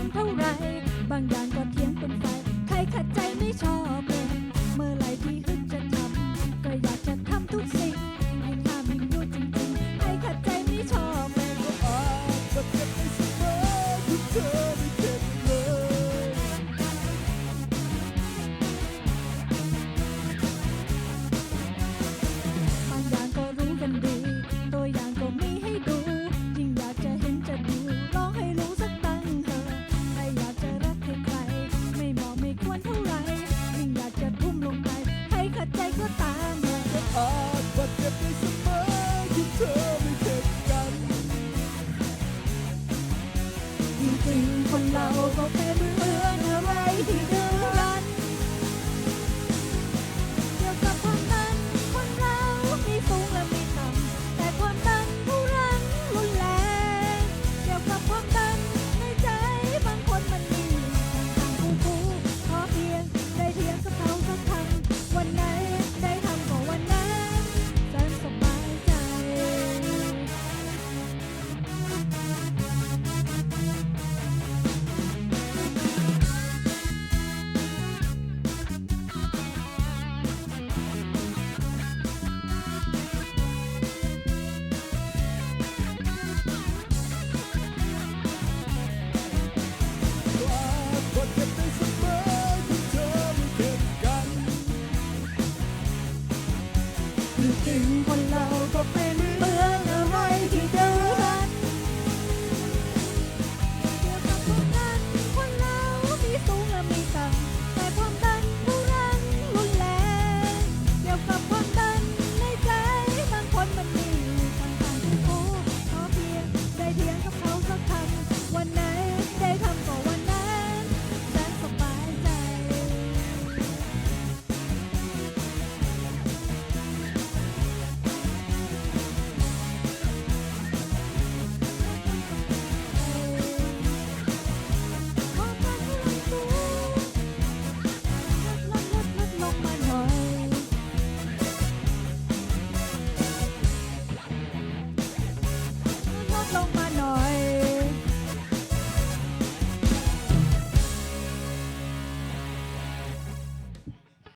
างเท่าไร บางอย่างก็เทียงเป็นไฟ ใครขัดใจไม่ชอบเลย เมื่อไรที่ฮึ งคนเราก็แค่เบื่อ ถึงคนเราก็เป็น